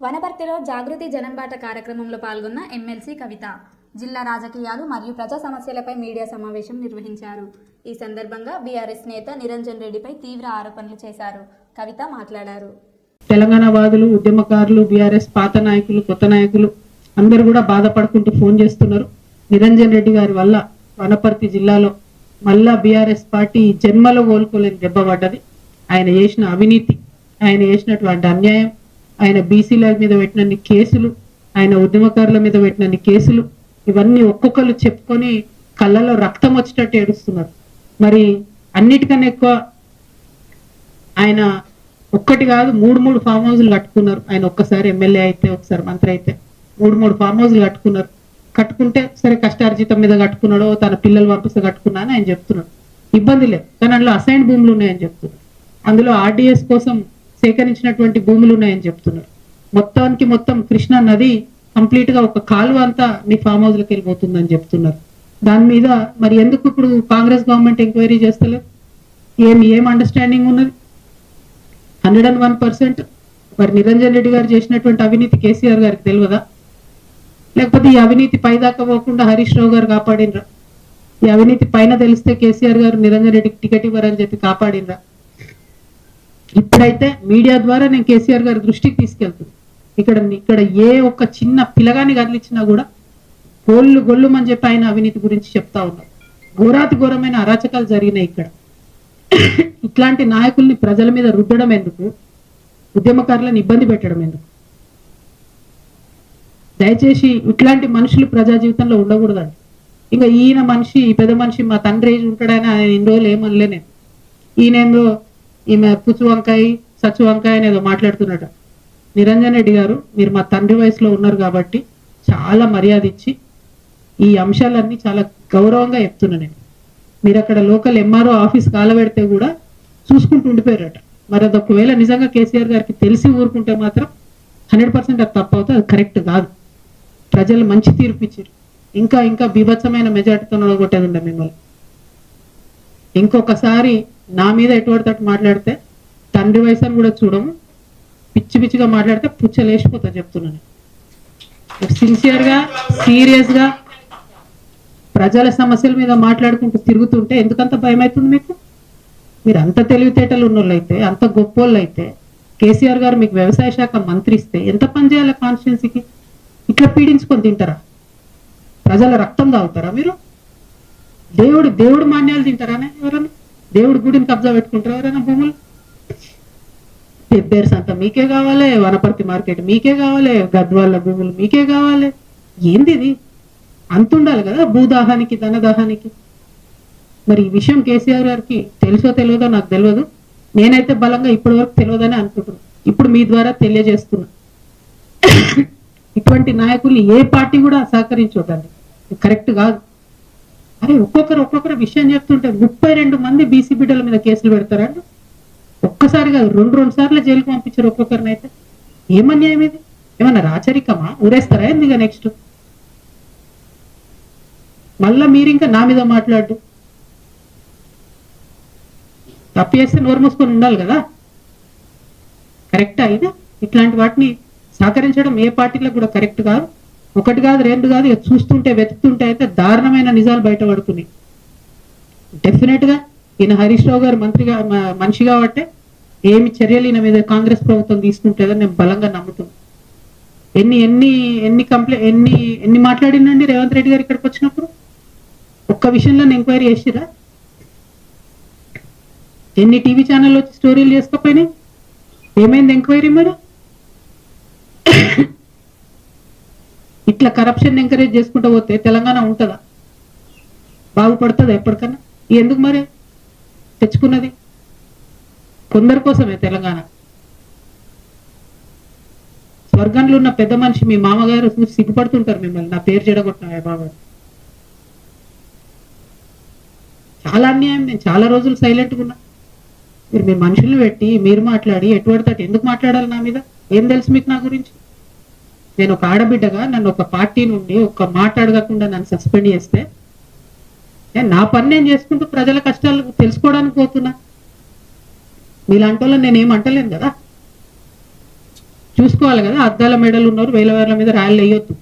వనపర్తిలో జాగృతి జనంబాట కార్యక్రమంలో పాల్గొన్న ఎమ్మెల్సీ కవిత. జిల్లా రాజకీయాలు మరియు ప్రజా సమస్యలపై మీడియా సమావేశం నిర్వహించారు. ఈ సందర్భంగా బీఆర్ఎస్ నేత నిరంజన్ రెడ్డిపై తీవ్ర ఆరోపణలు చేశారు. కవిత మాట్లాడారు. తెలంగాణ వాదులు ఉద్యమకారులు బీఆర్ఎస్ పాత నాయకులు కొత్త నాయకులు అందరూ కూడా బాధపడుకుంటూ ఫోన్ చేస్తున్నారు. నిరంజన్ రెడ్డి గారి వల్ల వనపర్తి జిల్లాలో మళ్ళా బీఆర్ఎస్ పార్టీ జన్మలో కోలుకోలేని దెబ్బ పడ్డది. ఆయన చేసిన అవినీతి ఆయన చేసినటువంటి అన్యాయం ఆయన బీసీల మీద పెట్టినన్ని కేసులు ఆయన ఉద్యమకారుల మీద పెట్టినన్ని కేసులు ఇవన్నీ ఒక్కొక్కరు చెప్పుకొని కళ్ళలో రక్తం వచ్చేటట్టు ఏడుస్తున్నారు. మరి అన్నిటికన్నా ఎక్కువ ఆయన ఒక్కటి కాదు మూడు మూడు ఫామ్ హౌస్లు కట్టుకున్నారు. ఆయన ఒక్కసారి ఎమ్మెల్యే అయితే ఒకసారి మంత్రి అయితే మూడు మూడు ఫామ్ హౌస్లు కట్టుకున్నారు. కట్టుకుంటే సరే కష్టార్జితం మీద కట్టుకున్నాడో తన పిల్లలు పంపిస్తే కట్టుకున్నా అని ఆయన చెప్తున్నాడు. ఇబ్బంది లేదు. కానీ అందులో అసైన్ భూములు ఉన్నాయని చెప్తున్నారు అందులో ఆర్డీఎస్ కోసం సేకరించినటువంటి భూములు ఉన్నాయని చెప్తున్నారు. మొత్తానికి మొత్తం కృష్ణా నది కంప్లీట్గా ఒక కాలువ అంతా మీ ఫామ్ హౌస్లోకి వెళ్ళిపోతుందని చెప్తున్నారు. దాని మీద మరి ఎందుకు ఇప్పుడు కాంగ్రెస్ గవర్నమెంట్ ఎంక్వైరీ చేస్తలేదు? ఏం ఏం అండర్స్టాండింగ్ ఉన్నది? హండ్రెడ్ అండ్ వన్ పర్సెంట్ మరి నిరంజన్ రెడ్డి గారు చేసినటువంటి అవినీతి కేసీఆర్ గారికి తెలియదా? లేకపోతే ఈ అవినీతి పైదాకా పోకుండా హరీష్ రావు గారు కాపాడినరా? ఈ అవినీతి పైన తెలిస్తే కేసీఆర్ గారు నిరంజన్ రెడ్డికి టికెట్ ఇవ్వరని చెప్పి కాపాడినరా? ఇప్పుడైతే మీడియా ద్వారా నేను కేసీఆర్ గారి దృష్టికి తీసుకెళ్తాను ఇక్కడ ఇక్కడ ఏ ఒక్క చిన్న పిలగాని కదిలిచ్చినా కూడా గొల్లు గొల్లు అని చెప్పి ఆయన అవినీతి గురించి చెప్తా ఉన్నారు ఘోరాతి ఘోరమైన అరాచకాలు జరిగినాయి ఇక్కడ. ఇట్లాంటి నాయకుల్ని ప్రజల మీద రుద్దడం ఎందుకు? ఉద్యమకారులను ఇబ్బంది పెట్టడం ఎందుకు? దయచేసి ఇట్లాంటి మనుషులు ప్రజా జీవితంలో ఉండకూడదండి. ఇంకా ఈయన మనిషి ఈ పెద్ద మనిషి మా తండ్రి ఉంటాడని ఆయన ఎన్ని రోజులు ఏమనలే నేను. ఈయనేందో ఈమె పుచ్చు వంకాయ సచ్చు వంకాయ అనేదో మాట్లాడుతున్నట నిరంజన్ రెడ్డి గారు మీరు మా తండ్రి వయసులో ఉన్నారు కాబట్టి చాలా మర్యాద ఇచ్చి ఈ అంశాలన్నీ చాలా గౌరవంగా చెప్తున్నా నేను. మీరు అక్కడ లోకల్ ఎంఆర్ఓ ఆఫీస్ కాలబెడితే కూడా చూసుకుంటూ ఉండిపోయారట. మరి అది ఒకవేళ నిజంగా కేసీఆర్ గారికి తెలిసి ఊరుకుంటే మాత్రం హండ్రెడ్ పర్సెంట్ అది తప్పవుతుంది అది కరెక్ట్ కాదు. ప్రజలు మంచి తీర్పు ఇచ్చారు. ఇంకా ఇంకా బీభత్సమైన మెజార్టీతో నడగొట్టేది ఉండే మిమ్మల్ని. ఇంకొకసారి నా మీద ఎటువంటి తట్టు మాట్లాడితే తండ్రి వయసు అని కూడా చూడము. పిచ్చి పిచ్చిగా మాట్లాడితే పుచ్చలేసిపోతా చెప్తున్నాను. సిన్సియర్గా సీరియస్గా ప్రజల సమస్యల మీద మాట్లాడుకుంటూ తిరుగుతుంటే ఎందుకంత భయం అవుతుంది మీకు? మీరు అంత తెలివితేటలు ఉన్నోళ్ళైతే అంత గొప్పోళ్ళైతే కేసీఆర్ గారు మీకు వ్యవసాయ శాఖ మంత్రి ఇస్తే ఎంత పని చేయాలి కాన్స్టిట్యున్సీకి? ఇట్లా పీడించుకొని తింటారా? ప్రజల రక్తం తాగుతారా మీరు? దేవుడు దేవుడు మాన్యాలు తింటారానే ఎవరైనా దేవుడి గుడిని కబ్జా పెట్టుకుంటారు ఎవరైనా భూములు? పెబ్బేర్స్ అంతా మీకే కావాలి వనపర్తి మార్కెట్ మీకే కావాలి గద్వాళ్ళ భూములు మీకే కావాలి. ఏంది ఇది? అంత ఉండాలి కదా భూదాహానికి ధనదాహానికి. మరి ఈ విషయం కేసీఆర్ గారికి తెలుసో తెలియదో నాకు తెలియదు. నేనైతే బలంగా ఇప్పటి వరకు తెలియదని అనుకుంటున్నాను ఇప్పుడు మీ ద్వారా తెలియజేస్తున్నా. ఇటువంటి నాయకుల్ని ఏ పార్టీ కూడా సహకరించొద్దండి. కరెక్ట్ కాదు. అరే ఒక్కొక్కరు ఒక్కొక్కరు విషయం చెప్తుంటే ముప్పై రెండు మంది బీసీ బిడ్డల మీద కేసులు పెడతారండి. ఒక్కసారి కాదు రెండు రెండు సార్లు జైలుకు పంపించారు ఒక్కొక్కరిని అయితే. ఏమన్యాయం ఇది? ఏమన్నా రాచరికమా? ఊరేస్తారా ఎందుకు నెక్స్ట్ మళ్ళా మీరు ఇంకా నా మీద మాట్లాడు తప్పు చేస్తే నోరు మూసుకొని ఉండాలి కదా. కరెక్టా ఇది? ఇట్లాంటి వాటిని సహకరించడం ఏ పార్టీలో కూడా కరెక్ట్ కాదు. ఒకటి కాదు రెండు కాదు ఇక చూస్తుంటే వెతుకుతుంటే అయితే దారుణమైన నిజాలు బయటపడుతున్నాయి డెఫినెట్గా ఈయన హరీష్ రావు గారు మంత్రిగా మనిషి కాబట్టి ఏమి చర్యలు ఈయన మీద కాంగ్రెస్ ప్రభుత్వం తీసుకుంటుందని నేను బలంగా నమ్ముతున్నాను ఎన్ని ఎన్ని ఎన్ని కంప్లైంట్ ఎన్ని ఎన్ని మాట్లాడినండి రేవంత్ రెడ్డి గారు ఇక్కడికి వచ్చినప్పుడు? ఒక్క విషయంలో ఎంక్వైరీ చేసిరా ఎన్ని టీవీ ఛానల్ వచ్చి స్టోరీలు చేసుకోపోయినాయి ఏమైంది ఎంక్వైరీ మరి? ఇట్లా కరప్షన్ ఎంకరేజ్ చేసుకుంటూ పోతే తెలంగాణ ఉంటుందా? బాగుపడుతుందా ఎప్పటికన్నా? ఎందుకు మరి? తెచ్చుకున్నది? కొందరి కోసమే తెలంగాణ. స్వర్గంలో ఉన్న పెద్ద మనిషి మీ మామగారు చూసి సిగ్గుపడుతుంటారు మిమ్మల్ని. నా పేరు చెడగొట్టిన బాబా? చాలా అన్యాయం. నేను చాలా రోజులు సైలెంట్గా ఉన్నా. మీరు మీ మనుషుల్ని పెట్టి మీరు మాట్లాడి ఎటువంటి ఎందుకు మాట్లాడాలి నా మీద? ఏం తెలుసు మీకు నా గురించి? నేను ఒక ఆడబిడ్డగా నన్ను ఒక పార్టీ నుండి ఒక మాట అడగకుండా నన్ను సస్పెండ్ చేస్తే నేను నా పని నేను చేసుకుంటూ ప్రజల కష్టాలు తెలుసుకోవడానికి పోతున్నా? మీలాంటి వాళ్ళని నేను ఏం అంటలేను కదా? చూసుకోవాలి కదా అద్దాల మెడలు ఉన్నారు వేల వేల మీద రాళ్ళు వేయొద్దు.